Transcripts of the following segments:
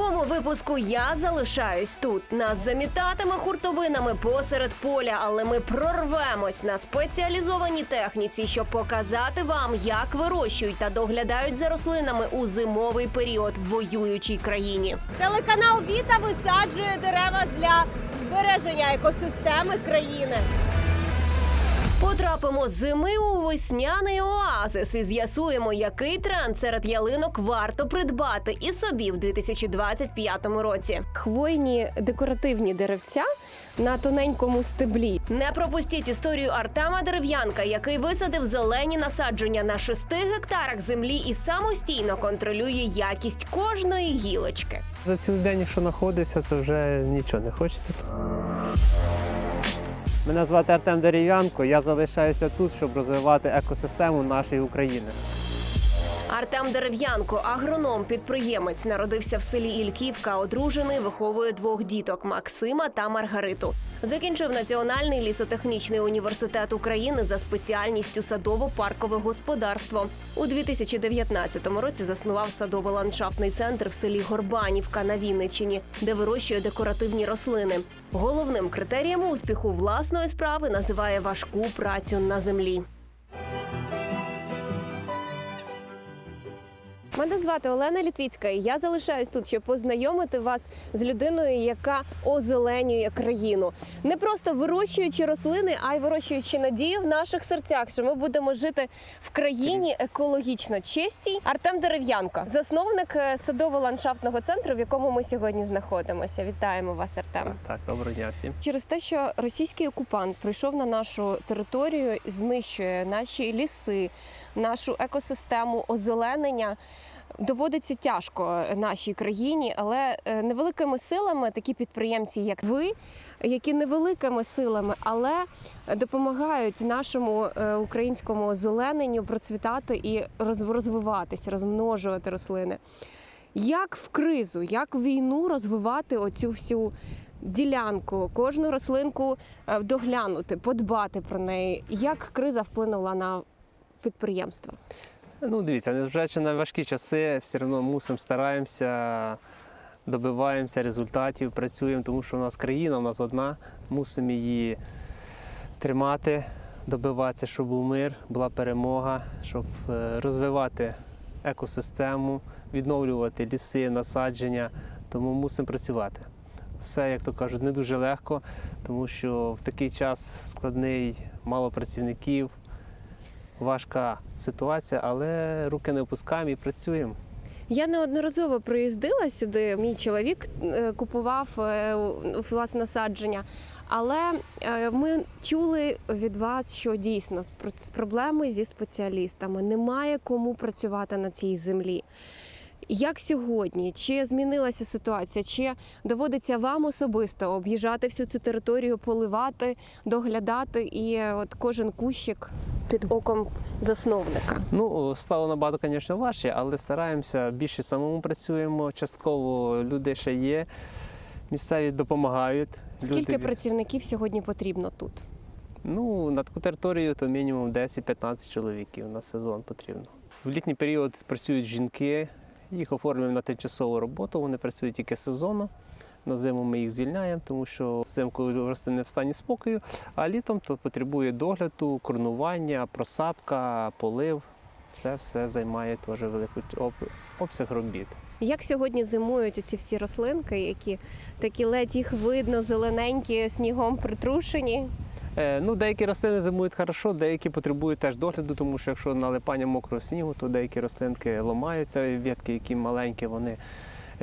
Новому випуску я залишаюсь тут. Нас замітатиме хуртовинами посеред поля, але ми прорвемось на спеціалізованій техніці, щоб показати вам, як вирощують та доглядають за рослинами у зимовий період в воюючій країні. Телеканал Віта висаджує дерева для збереження екосистеми країни. Потрапимо з зими у весняний оазис і з'ясуємо, який тренд серед ялинок варто придбати і собі в 2025 році. Хвойні декоративні деревця на тоненькому стеблі. Не пропустіть історію Артема Дерев'янка, який висадив зелені насадження на шести гектарах землі і самостійно контролює якість кожної гілочки. За цілий день, якщо знаходиться, то вже нічого не хочеться. Мене звати Артем Дерев'янко, я залишаюся тут, щоб розвивати екосистему нашої України. Артем Дерев'янко, агроном, підприємець, народився в селі Ільківка, одружений, виховує двох діток Максима та Маргариту. Закінчив Національний лісотехнічний університет України за спеціальністю садово-паркове господарство. У 2019 році заснував садово-ландшафтний центр в селі Горбанівка на Вінниччині, де вирощує декоративні рослини. Головним критерієм успіху власної справи називає важку працю на землі. Мене звати Олена Літвіцька, і я залишаюсь тут, щоб познайомити вас з людиною, яка озеленює країну, не просто вирощуючи рослини, а й вирощуючи надію в наших серцях, що ми будемо жити в країні екологічно чистій. Артем Дерев'янко, засновник е, садово-ландшафтного центру, в якому ми сьогодні знаходимося. Вітаємо вас, Артем. Так, так, доброго дня всім. Через те, що російський окупант прийшов на нашу територію, знищує наші ліси, нашу екосистему озеленення. Доводиться тяжко нашій країні, але е, невеликими силами такі підприємці, як ви, які невеликими силами, але допомагають нашому е, українському озелененню процвітати і роз- розвиватися, розмножувати рослини. Як в кризу, як в війну розвивати оцю всю ділянку, кожну рослинку е, доглянути, подбати про неї? Як криза вплинула на підприємство? Ну, дивіться, незважаючи на важкі часи, все одно мусимо, стараємося, добиваємося результатів, працюємо, тому що у нас країна, у нас одна, мусимо її тримати, добиватися, щоб був мир, була перемога, щоб е, розвивати екосистему, відновлювати ліси, насадження, тому мусимо працювати. Все, як то кажуть, не дуже легко, тому що в такий час складний, мало працівників, важка ситуація, але руки не опускаємо і працюємо. Я неодноразово приїздила сюди. Мій чоловік е, купував е, вас насадження, але е, ми чули від вас, що дійсно про- проблеми зі спеціалістами немає кому працювати на цій землі. Як сьогодні? Чи змінилася ситуація? Чи доводиться вам особисто об'їжджати всю цю територію, поливати, доглядати і от кожен кущик під оком засновника? Ну, стало набагато, звісно, важче, але стараємося більше самому працюємо. Частково люди ще є, місцеві допомагають. Скільки Люди- працівників сьогодні потрібно тут? Ну, на таку територію то мінімум 10-15 чоловіків на сезон потрібно. В літній період працюють жінки, їх оформлюємо на тимчасову роботу, вони працюють тільки сезонно. На зиму ми їх звільняємо, тому що взимку рослини в стані спокою, а літом то потребує догляду, корнування, просапка, полив. Це все займає теж великий обсяг робіт. Як сьогодні зимують оці всі рослинки, які такі ледь їх видно, зелененькі, снігом притрушені? Е, ну, деякі рослини зимують хорошо, деякі потребують теж догляду, тому що якщо налипання мокрого снігу, то деякі рослинки ламаються, ветки, які маленькі, вони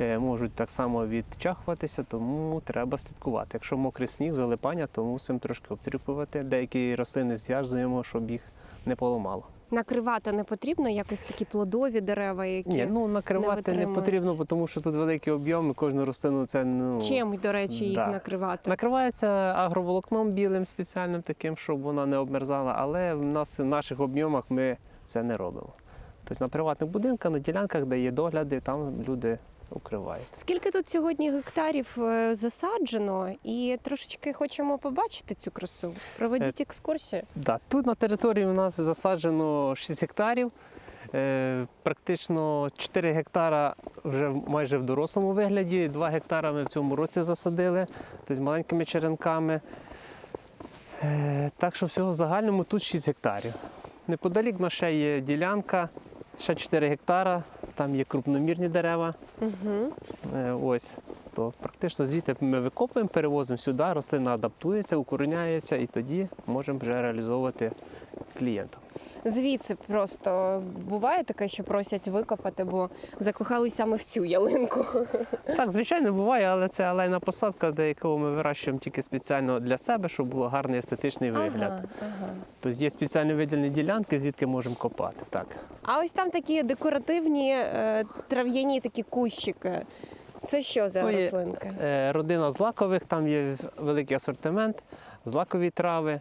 е, можуть так само відчахуватися, тому треба слідкувати. Якщо мокрий сніг, залипання, то мусимо трошки обтріпувати. Деякі рослини зв'язуємо, щоб їх не поламало. Накривати не потрібно якось такі плодові дерева, які Ні, ну накривати не, не потрібно, тому що тут великі об'єми, кожну рослину це ну чим, до речі, їх да. накривати? Накривається агроволокном білим спеціальним таким, щоб вона не обмерзала, але в нас в наших об'ємах ми це не робимо. Тобто на приватних будинках, на ділянках, де є догляди, там люди укривають. Скільки тут сьогодні гектарів е, засаджено, і трошечки хочемо побачити цю красу. Проведіть екскурсію. Да, тут на території у нас засаджено 6 гектарів. Е, Практично 4 гектара вже майже в дорослому вигляді, 2 гектара ми в цьому році засадили, тобто маленькими черенками. Е, Так що всього в загальному тут 6 гектарів. Неподалік в нас ще є ділянка, ще 4 гектара, там є крупномірні дерева. Угу. Ось. То практично звідти ми викопуємо, перевозимо сюди, рослина адаптується, укореняється і тоді можемо вже реалізовувати клієнтам. Звідси просто буває таке, що просять викопати, бо закохались саме в цю ялинку. Так, звичайно, буває, але це алейна посадка, де яку ми вирощуємо тільки спеціально для себе, щоб було гарний естетичний вигляд. Ага, ага. Тобто є спеціально виділені ділянки, звідки можемо копати. Так. А ось там такі декоративні е, трав'яні такі кущики. Це що за рослинки? Е, Родина злакових, там є великий асортимент, злакові трави.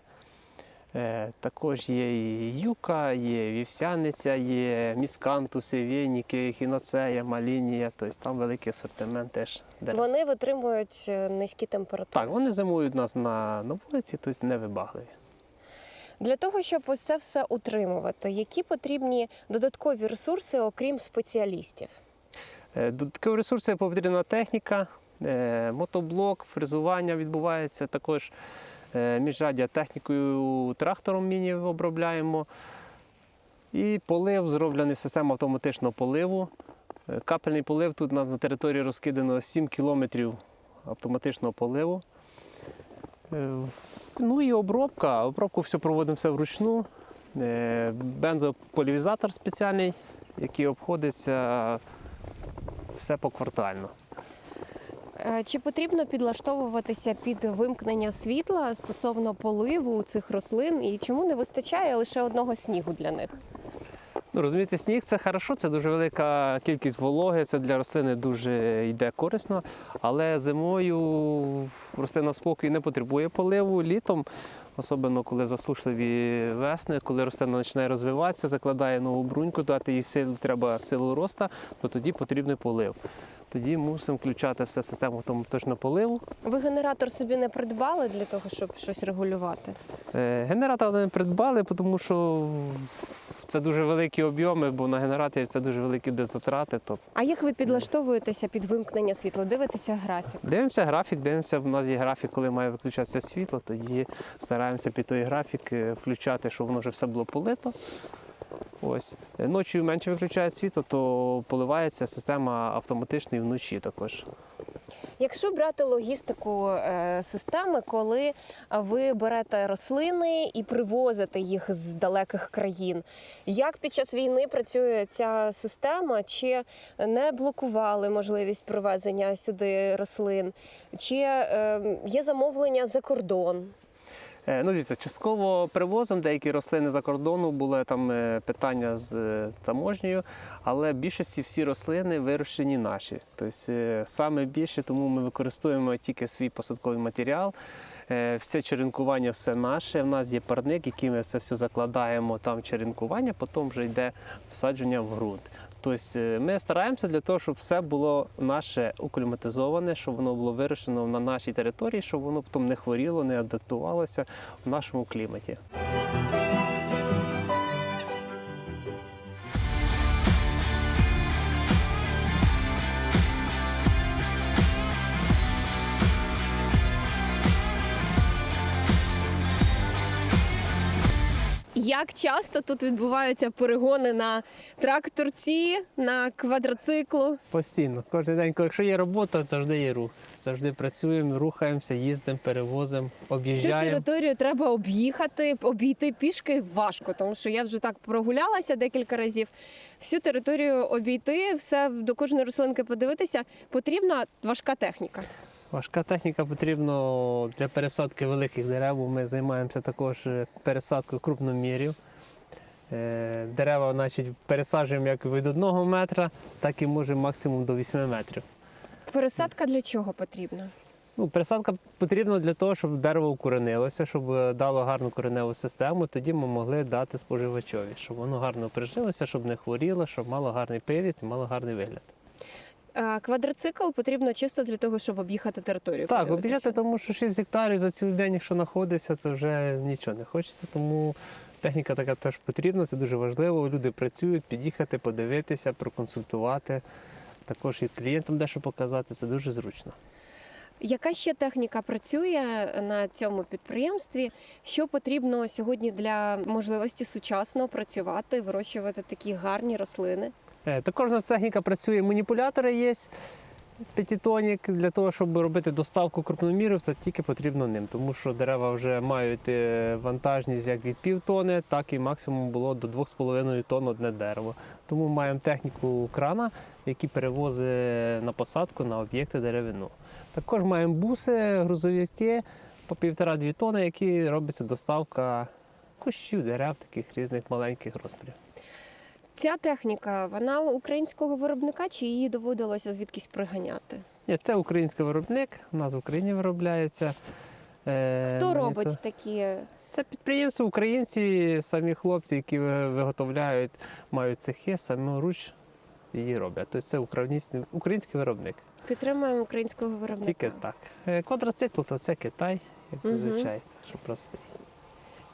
Е, Також є і юка, є вівсяниця, є міскантуси, вєніки, хіноцея, малінія. Тобто там великий асортимент теж дерев. Вони витримують е, низькі температури. Так, вони зимують у нас на, на вулиці, тобто не вибагливі. Для того, щоб ось це все утримувати, які потрібні додаткові ресурси, окрім спеціалістів? Е, Додаткові ресурси потрібна техніка, мотоблок, фрезування відбувається. Також між радіотехнікою трактором міні обробляємо. І полив зроблений система автоматичного поливу. Е, Капельний полив тут на, території розкидано 7 кілометрів автоматичного поливу. Е, Ну і обробка. Обробку все проводимо все вручну. Е, Бензополівізатор спеціальний, який обходиться все поквартально. Е, Чи потрібно підлаштовуватися під вимкнення світла стосовно поливу цих рослин, і чому не вистачає лише одного снігу для них? Ну, розумієте, сніг це хорошо, це дуже велика кількість вологи, це для рослини дуже йде корисно. Але зимою рослина в спокій не потребує поливу. Літом, особливо коли засушливі весни, коли рослина починає розвиватися, закладає нову бруньку, дати їй силу, треба силу росту, то тоді потрібний полив. Тоді мусимо включати все систему автоматичного поливу. Ви генератор собі не придбали для того, щоб щось регулювати? Е, Генератор не придбали, тому що це дуже великі об'єми, бо на генераторі це дуже великі дезатрати. То А як ви підлаштовуєтеся під вимкнення світла? Дивитеся графік? Дивимося графік, дивимося, в нас є графік, коли має виключатися світло, тоді стараємося під той графік е, включати, щоб воно вже все було полито. Ось. Е, Ночі менше виключає світло, то поливається система автоматично і вночі також. Якщо брати логістику е, системи, коли ви берете рослини і привозите їх з далеких країн, як під час війни працює ця система? Чи не блокували можливість привезення сюди рослин? Чи е, є замовлення за кордон? Е, Ну, дивіться, частково привозом деякі рослини за кордону були там е, питання з е, таможнею, але більшості всі рослини вирощені наші. Тобто саме більше, тому ми використовуємо тільки свій посадковий матеріал. Все черенкування все наше. У нас є парник, який ми це все закладаємо там черенкування, потім вже йде всадження в ґрунт. Тобто е, ми стараємося для того, щоб все було наше укліматизоване, щоб воно було вирішено на нашій території, щоб воно потім не хворіло, не адаптувалося в нашому кліматі. Як часто тут відбуваються перегони на тракторці, на квадроциклу? Постійно, кожен день, якщо є робота, завжди є рух. Завжди працюємо, рухаємося, їздимо, перевозимо, Цю об'їжджаємо. територію треба об'їхати, обійти пішки важко, тому що я вже так прогулялася декілька разів. Всю територію обійти, все до кожної рослинки подивитися. Потрібна важка техніка. Важка техніка потрібна для пересадки великих дерев. Ми займаємося також е, пересадкою крупномірів. Е, Дерева значить, пересаджуємо як від одного метра, так і може максимум до 8 метрів. Пересадка для чого потрібна? Ну, пересадка потрібна для того, щоб дерево укоренилося, щоб е, дало гарну кореневу систему. Тоді ми могли дати споживачові, щоб воно гарно прижилося, щоб не хворіло, щоб мало гарний приріст і мало гарний вигляд. Квадроцикл потрібно чисто для того, щоб об'їхати територію. Так, подивитися. тому що 6 гектарів за цілий день, якщо знаходиться, то вже нічого не хочеться. Тому Техніка така теж потрібна, це дуже важливо. Люди працюють, під'їхати, подивитися, проконсультувати. Також і клієнтам дещо показати, це дуже зручно. Яка ще техніка працює на цьому підприємстві? Що потрібно сьогодні для можливості сучасно працювати, вирощувати такі гарні рослини? Е, Також у нас техніка працює, маніпулятори є. П'ятитонік для того, щоб робити доставку крупномірів, це тільки потрібно ним, тому що дерева вже мають е, вантажність як від пів тони, так і максимум було до 2,5 тонн одне дерево. Тому маємо техніку крана, який перевозить на посадку на об'єкти деревину. Також маємо буси, грузовики по 1,5-2 тони, які робиться доставка кущів, дерев, таких різних маленьких розмірів. Ця техніка вона українського виробника чи її доводилося звідкись приганяти? Ні, це український виробник, у нас в Україні виробляється. Е, Хто робить то- такі? Це підприємство, українці, самі хлопці, які виготовляють, мають цехи, саморуч її роблять. Тобто це український, український виробник. Підтримуємо українського виробника. Тільки так. Е, Квадроцикл то це Китай, як зазвичай, що простий.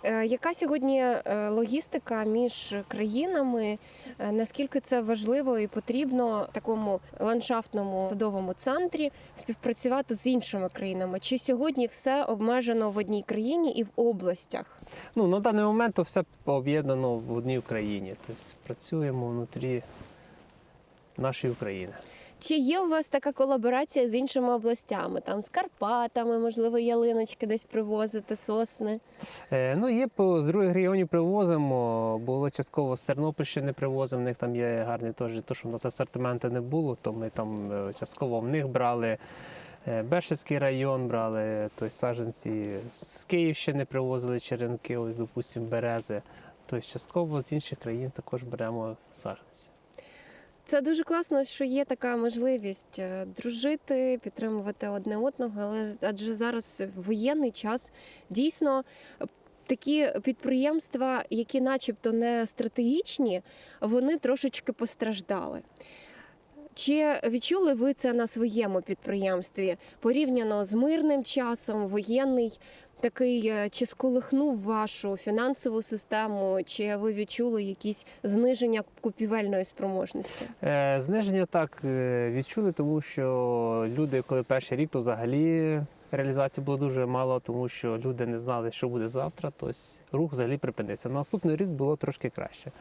Е, Яка сьогодні е, логістика між країнами? Е, Наскільки це важливо і потрібно такому ландшафтному садовому центрі співпрацювати з іншими країнами? Чи сьогодні все обмежено в одній країні і в областях? Ну, на даний момент все об'єднано в одній Україні. Тобто працюємо внутрі нашої України. Чи є у вас така колаборація з іншими областями? Там з Карпатами, можливо, ялиночки десь привозити, сосни? Е, ну, є по з других регіонів привозимо. Було частково з Тернопільщини привозимо. В них там є гарний теж, то, що в нас асортименту не було, то ми там е, частково в них брали. Е, Бершицький район брали, тобто саджанці з Київщини привозили черенки, ось, допустимо, берези. Тобто частково з інших країн також беремо саджанці. Це дуже класно, що є така можливість е, дружити, підтримувати одне одного, але адже зараз в воєнний час дійсно е, такі підприємства, які, начебто, не стратегічні, вони трошечки постраждали. Чи відчули ви це на своєму підприємстві порівняно з мирним часом, воєнний такий е, чи сколихнув вашу фінансову систему, чи ви відчули якісь зниження купівельної спроможності? Е, Зниження так е, відчули, тому що люди, коли перший рік, то взагалі реалізації було дуже мало, тому що люди не знали, що буде завтра, тобто рух взагалі припинився. На наступний рік було трошки краще.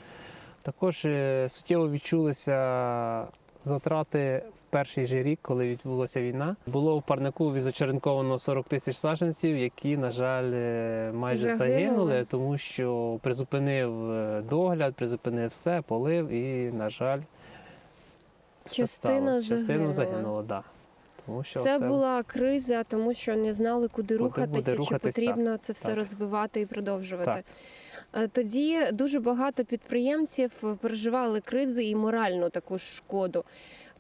Також суттєво відчулися затрати перший же рік, коли відбулася війна. Було в парнику зачеренковано 40 тисяч саджанців, які, на жаль, е, майже Загинули. загинули, тому що призупинив е, догляд, призупинив все, полив і, на жаль, все Частина стало. Частина загинула. да. Тому що Це все- була криза, тому що не знали, куди, Куди рухатися, чи рухатись, потрібно це все так. розвивати і продовжувати. Так. Е, Тоді дуже багато підприємців переживали кризи і моральну таку шкоду.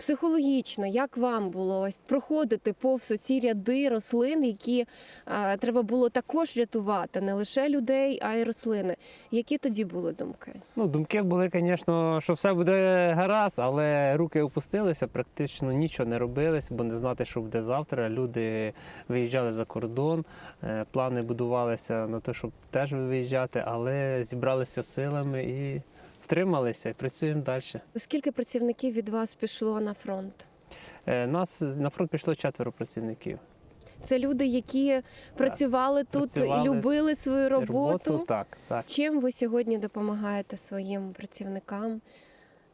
Психологічно, як вам було ось проходити повз ці ряди рослин, які е, треба було також рятувати, не лише людей, а й рослини. Які тоді були думки? Ну, думки були, звісно, що все буде гаразд, але руки опустилися, практично нічого не робилось, бо не знати, що буде завтра. Люди виїжджали за кордон, е, плани будувалися на те, щоб теж виїжджати, але зібралися силами і втрималися і працюємо далі. Скільки працівників від вас пішло на фронт? Е, Нас на фронт пішло четверо працівників. Це люди, які працювали тут Працювали і любили свою роботу. так, так. Чим ви сьогодні допомагаєте своїм працівникам?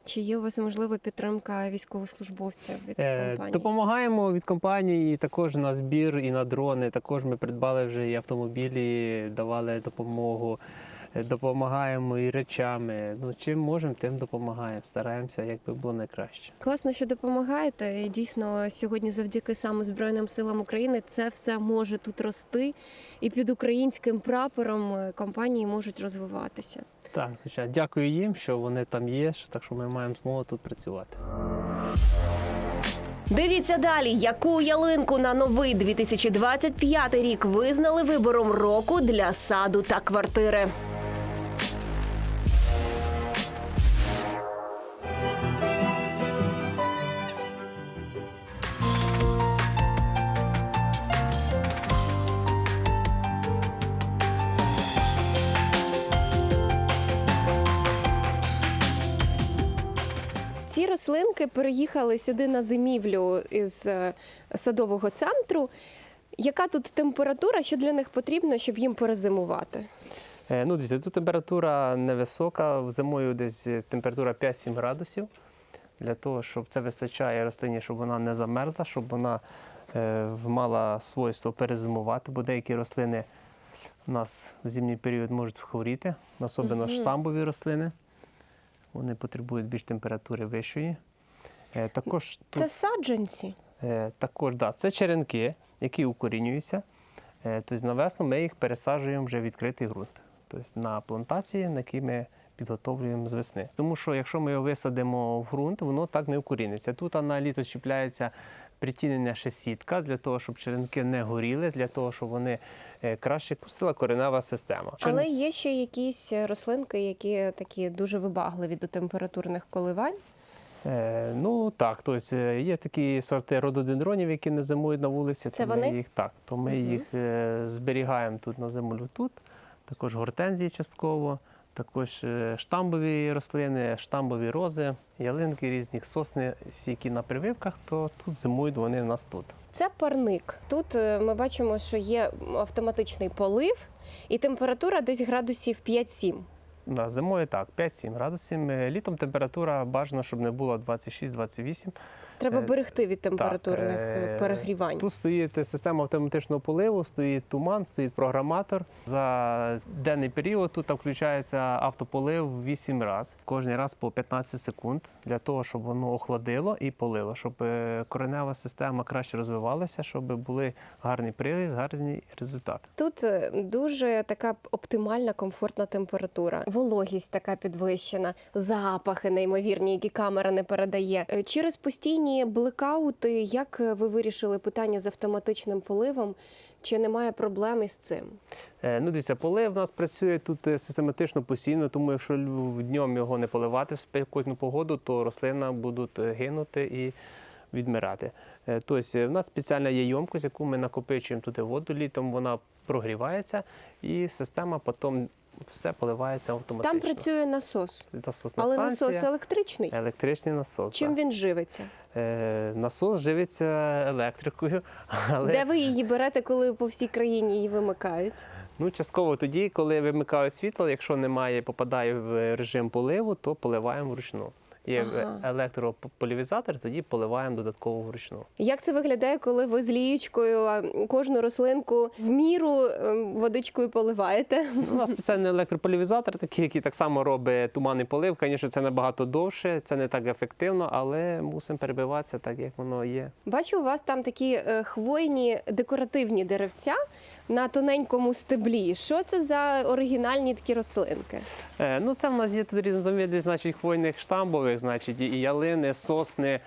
Чи є у вас можлива підтримка військовослужбовців від Е, компанії? Допомагаємо від компанії також на збір і на дрони. Також ми придбали вже і автомобілі, давали допомогу. Е, Допомагаємо і речами. Ну чим можемо, тим допомагаємо. Стараємося, як би було найкраще. Класно, що допомагаєте. І дійсно сьогодні, завдяки саме Збройним силам України, це все може тут рости, і під українським прапором е, компанії можуть розвиватися. Так, звичайно, дякую їм, що вони там є. що- Так що ми маємо змогу тут працювати. Дивіться далі, яку ялинку на новий 2025 рік визнали вибором року для саду та квартири. Рослинки переїхали сюди на зимівлю із е, садового центру. Яка тут температура, що для них потрібно, щоб їм перезимувати? Е, Ну, дивіться, тут температура невисока, зимою десь температура 5-7 градусів. Для того, щоб це вистачає рослині, щоб вона не замерзла, щоб вона е, мала свойство перезимувати, бо деякі рослини у нас в зимній період можуть хворіти, особливо Мгм. штамбові рослини. Вони потребують більш температури вищої. Також Це тут саджанці. Е, Також да, це черенки, які укорінюються. Е, Тобто на весну ми їх пересаджуємо вже в відкритий ґрунт, тобто на плантації, на які ми підготовлюємо з весни. Тому що якщо ми його висадимо в ґрунт, воно так не укоріниться. Тут на літо чіпляється притінення ще сітка для того, щоб черенки не горіли, для того, щоб вони е, краще пустила коренева система. Але є ще якісь рослинки, які такі дуже вибагливі до температурних коливань. Е, ну так, тобто е, є такі сорти рододендронів, які не зимують на вулиці. Це то вони? Ми їх, так, то ми Мгм. їх е, зберігаємо тут на зиму тут. Також гортензії частково, також е, штамбові рослини, штамбові рози, ялинки різних сосни, всі, які на прививках, то тут зимують вони в нас тут. Це парник. Тут е, ми бачимо, що є автоматичний полив, і температура десь градусів 5-7. Да, зимою так, 5-7 градусів. Е, Літом температура бажано, щоб не було 26-28. Треба Е, берегти від температурних е, е, перегрівань. Тут стоїть система автоматичного поливу, стоїть туман, стоїть програматор. За денний період тут включається автополив 8 разів, кожен раз по 15 секунд, для того, щоб воно охладило і полило, щоб коренева система краще розвивалася, щоб були гарний приріст, гарні результати. Тут дуже така оптимальна комфортна температура, вологість така підвищена, запахи неймовірні, які камера не передає. Е, Через постійні блекаути, як е, ви вирішили питання з автоматичним поливом? Чи немає проблем із цим? Е, Ну, дивіться, полив в нас працює тут систематично постійно, тому якщо днем його не поливати в спекотну погоду, то рослина будуть гинути і відмирати. Тобто, в нас спеціальна є ємкость, яку ми накопичуємо туди воду літом, вона прогрівається, і система потім все поливається автоматично. Там працює насос, насосна але станція, насос електричний. електричний насос. Чим так. він живиться? Е, Насос живиться електрикою, але Де ви її берете, коли по всій країні її вимикають? Ну, частково тоді, коли вимикають світло, якщо немає, попадає в режим поливу, то поливаємо вручну. Є Ага. електрополівізатор, тоді поливаємо додатково вручну. Як це виглядає, коли ви з лієчкою кожну рослинку в міру ем, водичкою поливаєте? Ну, У нас спеціальний електрополівізатор, такий, який так само робить туманний полив. Звісно, це набагато довше, це не так ефективно, але мусимо перебиватися так, як воно є. Бачу, у вас там такі е, хвойні декоративні деревця на тоненькому стеблі. Що це за оригінальні такі рослинки? Е, ну, це в нас є тут різновиди, значить, хвойних штамбових, значить, і ялини, сосни,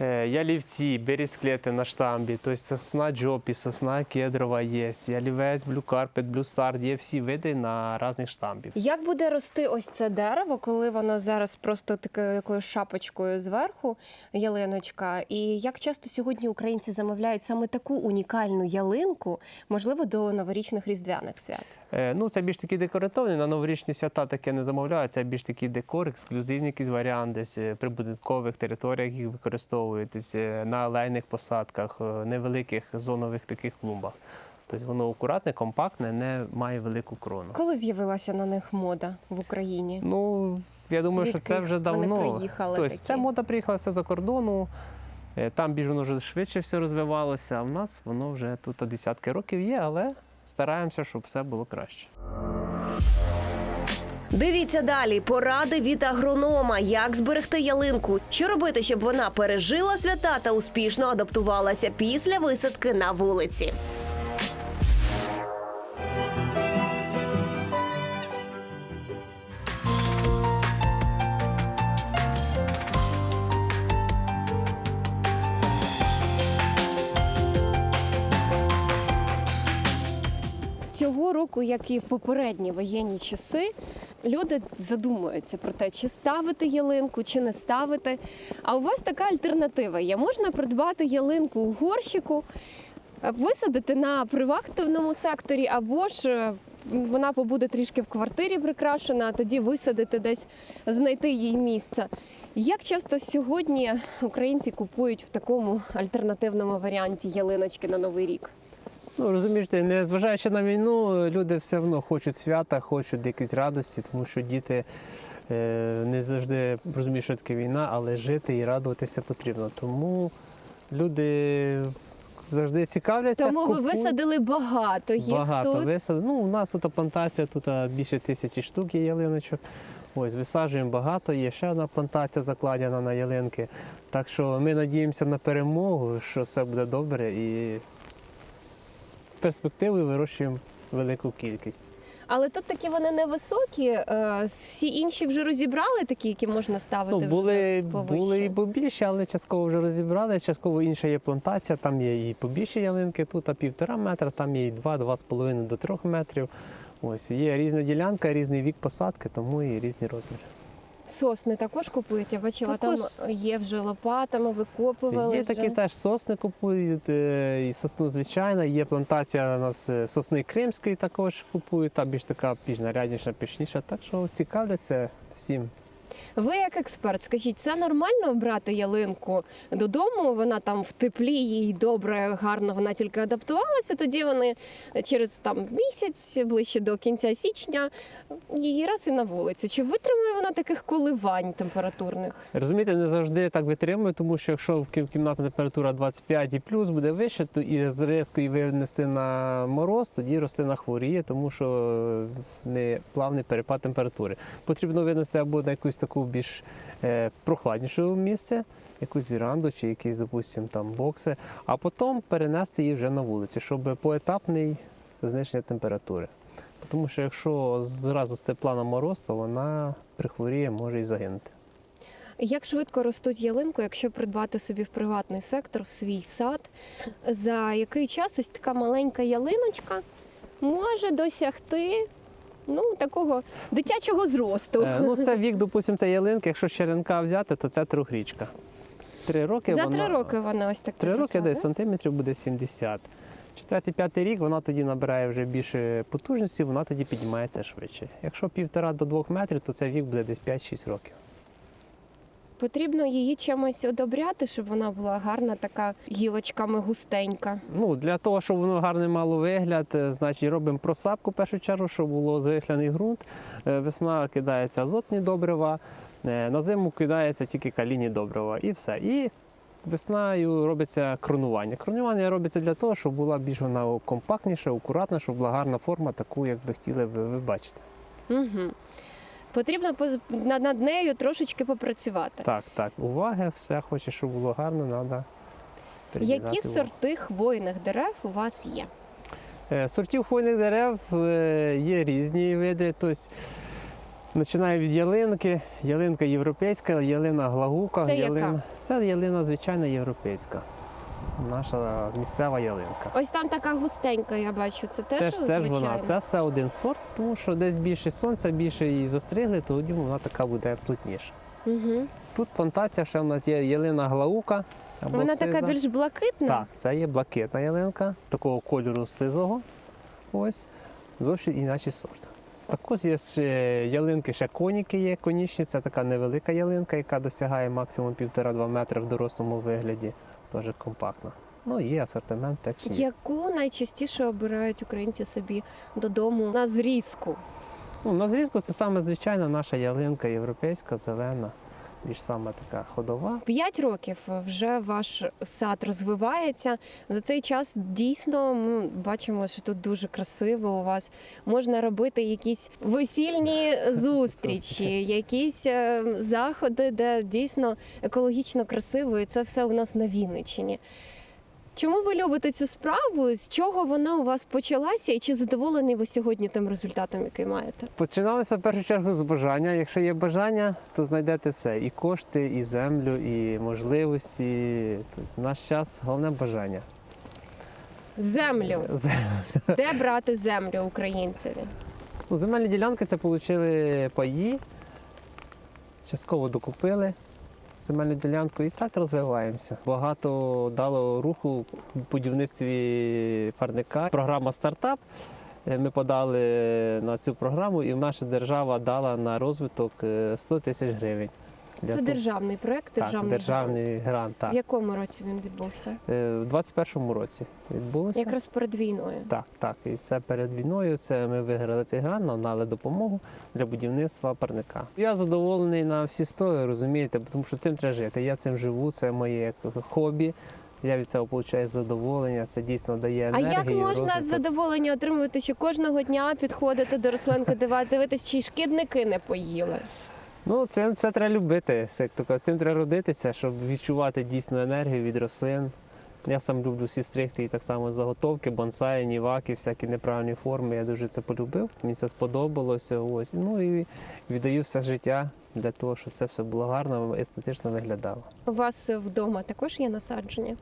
е, ялівці, берісклети на штамбі, тобто сосна джопі, сосна кедрова є, ялівець, блюкарпет, блюстар, є всі види на різних штамбів. Як буде рости ось це дерево, коли воно зараз просто такою якою шапочкою зверху, ялиночка? І як часто сьогодні українці замовляють саме таку унікальну ялинку, можливо, до новорічних різдвяних свят? Е, Ну, це більш такі декоративні, на новорічні свята таке не замовляють, це більш такий декор, ексклюзивний якийсь варіант, десь е, при будинкових територіях їх використовують, десь е, на алейних посадках, невеликих зонових таких клумбах. Тобто воно акуратне, компактне, не має велику крону. Коли з'явилася на них мода в Україні? Ну, я думаю, Звідки що це вже вони давно. приїхали Тобто, такі? ця мода приїхала все за кордону. Там більш воно вже швидше все розвивалося, а в нас воно вже тут десятки років є, але стараємося, щоб все було краще. Дивіться далі поради від агронома, як зберегти ялинку, що робити, щоб вона пережила свята та успішно адаптувалася після висадки на вулиці. Року, як і в попередні воєнні часи, люди задумуються про те, чи ставити ялинку, чи не ставити. А у вас така альтернатива є. Можна придбати ялинку у горщику, висадити на приватному секторі, або ж е, вона побуде трішки в квартирі прикрашена, а тоді висадити десь, знайти їй місце. Як часто сьогодні українці купують в такому альтернативному варіанті ялиночки на новий рік? Ну, розумієте, незважаючи на війну, люди все одно хочуть свята, хочуть якісь радості, тому що діти е, не завжди розуміють, що таке війна, але жити і радуватися потрібно. Тому люди завжди цікавляться. Тому ви купують. висадили багато їх Багато тут. висадили. Ну, у нас тут плантація, тут більше тисячі штук є ялиночок. Ось висаджуємо багато. Є ще одна плантація закладена на ялинки. Так що ми надіємося на перемогу, що все буде добре і з перспективою вирощуємо велику кількість. Але тут такі вони невисокі. е, Всі інші вже розібрали, такі, які можна ставити Ну, були, були і побільші, але частково вже розібрали. Частково інша є плантація, там є і побільші ялинки, тут а півтора метра, там є і два, два з половиною до трьох метрів. Ось є різна ділянка, різний вік посадки, тому і різні розміри. Сосни також купують. Я бачила, Також. там є вже лопатами, викопували. Є вже. такі теж сосни купують, е, і сосну звичайна. Є плантація у нас е, сосни кримської також купують, та більш така більш нарядніша, пішніша. Так що цікавляться всім. Ви як експерт, скажіть, це нормально брати ялинку додому? Вона там в теплі, їй добре, гарно вона тільки адаптувалася. Тоді вони через там місяць, ближче до кінця січня, її раз і на вулицю. Чи витримує вона таких коливань температурних? Розумієте, не завжди так витримує, тому що якщо в кім- кімнатна температура 25 і плюс буде вище, то і з різко її винести на мороз, тоді рослина хворіє, тому що не плавний перепад температури. Потрібно винести або на якусь таку більш е, прохладніше місце, якусь віранду чи якісь, допустимо, там бокси, а потім перенести її вже на вулицю, щоб поетапний зниження температури. Тому що якщо зразу з тепла на мороз, то вона прихворіє, може і загинути. Як швидко ростуть ялинку, якщо придбати собі в приватний сектор, в свій сад? За який час ось така маленька ялиночка може досягти ну, такого дитячого зросту? Е, Ну, це вік, допустимо, це ялинки. Якщо черенка взяти, то це трьохрічка. Три роки За вона, три роки вона ось так Три роки десь сантиметрів буде 70. Четвертий, п'ятий рік вона тоді набирає вже більше потужності, вона тоді піднімається швидше. Якщо півтора до двох метрів, то це вік буде десь 5-6 років. Потрібно її чимось одобряти, щоб вона була гарна, така гілочками густенька. Ну, для того, щоб воно гарний мало вигляд, е, значить робимо просапку в першу чергу, щоб було зрихляний ґрунт. Е, Весна кидається азотні добрива, е, на зиму кидається тільки калійні добрива і все. І весною робиться кронування. Кронування робиться для того, щоб була більш вона компактніша, акуратна, щоб була гарна форма, таку, як би хотіли ви, бачите. Угу. Потрібно над нею трошечки попрацювати. Так, так, уваги, все хоче, щоб було гарно, треба. Які сорти хвойних дерев у вас є? Е, Сортів хвойних дерев е, є різні види. Тобто, починає від ялинки, ялинка європейська, ялина глагука. Це яка? ялина. Це ялина звичайна європейська. Наша місцева ялинка. Ось там така густенька, я бачу. Це теж, Теж, теж вона. Це все один сорт, тому що десь більше сонця, більше її застригли, то тоді вона така буде плотніша. Угу. Тут плантація ще в нас є ялина глаука. Або Вона сиза. така більш блакитна. Так, це є блакитна ялинка, такого кольору сизого. Ось, зовсім інакший сорт. Також є ще ялинки, ще коніки є, конічні. Це така невелика ялинка, яка досягає максимум 1,5-2 метри в дорослому вигляді. Теж компактна. Ну, є асортимент, так. Яку найчастіше обирають українці собі додому на зрізку? Ну, на зрізку це саме звичайна наша ялинка європейська, зелена, більш саме така ходова. П'ять років вже ваш сад розвивається. За цей час дійсно ми бачимо, що тут дуже красиво у вас. Можна робити якісь весільні зустрічі, якісь е, заходи, де дійсно екологічно красиво, і це все у нас на Вінниччині. Чому ви любите цю справу? З чого вона у вас почалася, і чи задоволені ви сьогодні тим результатом, який маєте? Починалося в першу чергу з бажання. Якщо є бажання, то знайдете все. І кошти, і землю, і можливості. Тобто, в наш час головне бажання. Землю. З- Де брати землю українцеві? Ну, земельні ділянки це отримали паї, частково докупили земельну ділянку і так розвиваємося. Багато дало руху в будівництві парника. Програма стартап. Е, Ми подали на цю програму, і наша держава дала на розвиток е, 100 тисяч гривень. Для Це того- державний проект, так, державний, державний грант. грант. В якому році він відбувся? Е, У 21-му році відбулося. Якраз перед війною. Так, так. І це перед війною. Це ми виграли цей грант, нам дали допомогу для будівництва парника. Я задоволений на всі сто, розумієте, тому що цим треба жити. Я цим живу, це моє як хобі. Я від цього отримую задоволення. Це дійсно дає А енергію. як можна розвиток. задоволення отримувати, що кожного дня підходити до рослинки, дива- дивитись, чи шкідники не поїли? Ну, це, це треба любити. Як то кажуть, цим треба родитися, щоб відчувати дійсну енергію від рослин. Я сам люблю всі стригти і так само заготовки, бонсаї, ніваки, всякі неправильні форми. Я дуже це полюбив. Мені це сподобалося. Ось. Ну і віддаю все життя для того, щоб це все було гарно, естетично виглядало. У вас вдома також є насадження?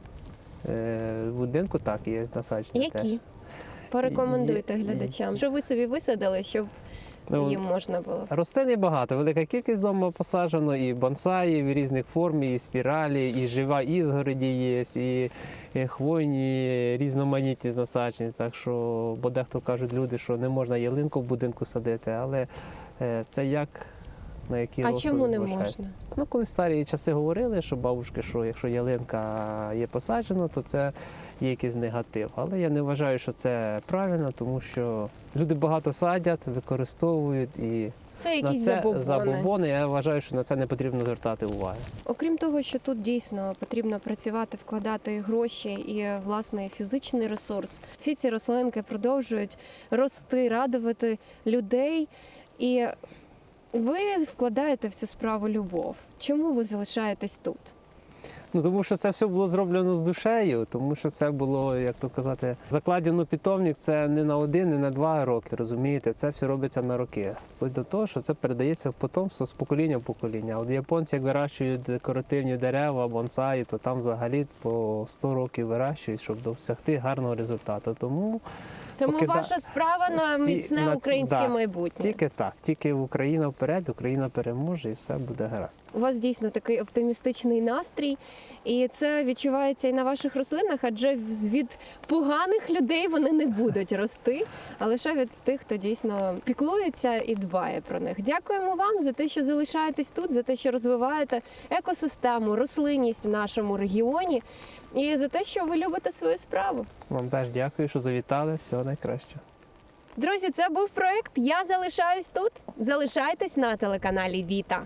Е, в будинку так, є насадження. теж. Які? Порекомендуйте Є- глядачам. Що ви собі висадили, щоб Ну, їм можна було? Рослин є багато, велика кількість вдома посаджено, і бонсаїв, в різних форм, і спіралі, і жива ізгороді є, і, і хвойні, різноманітні насадження. Так що, бо дехто кажуть люди, що не можна ялинку в будинку садити, але е, це як на який А чому не вважають. можна? Ну, коли старі часи говорили, що бабушки, що якщо ялинка є посаджена, то це є якийсь негатив. Але я не вважаю, що це правильно, тому що люди багато садять, використовують і Це на це забобони. забобони. Я вважаю, що на це не потрібно звертати уваги. Окрім того, що тут дійсно потрібно працювати, вкладати гроші і власний фізичний ресурс. Всі ці рослинки продовжують рости, радувати людей. І ви вкладаєте всю справу любов. Чому ви залишаєтесь тут? Ну тому що це все було зроблено з душею, тому що це було, як то казати, закладено питомник. Це не на один, не на два роки. Розумієте, це все робиться на роки. Вплоть до того, що це передається в потомство з покоління в покоління. От японці, як вирощують декоративні дерева, бонсаї, то там взагалі по 100 років вирощують, щоб досягти гарного результату. Тому Тому Поки да- ваша справа на міцне на українське да. майбутнє. тільки так, тільки Україна вперед, Україна переможе і все буде гаразд. У вас дійсно такий оптимістичний настрій, і це відчувається і на ваших рослинах, адже від поганих людей вони не будуть рости, а лише від тих, хто дійсно піклується і дбає про них. Дякуємо вам за те, що залишаєтесь тут, за те, що розвиваєте екосистему, рослинність в нашому регіоні, і за те, що ви любите свою справу. Вам теж дякую, що завітали. Всього найкращого. Друзі, це був проект Я залишаюсь тут. Залишайтесь на телеканалі Віта.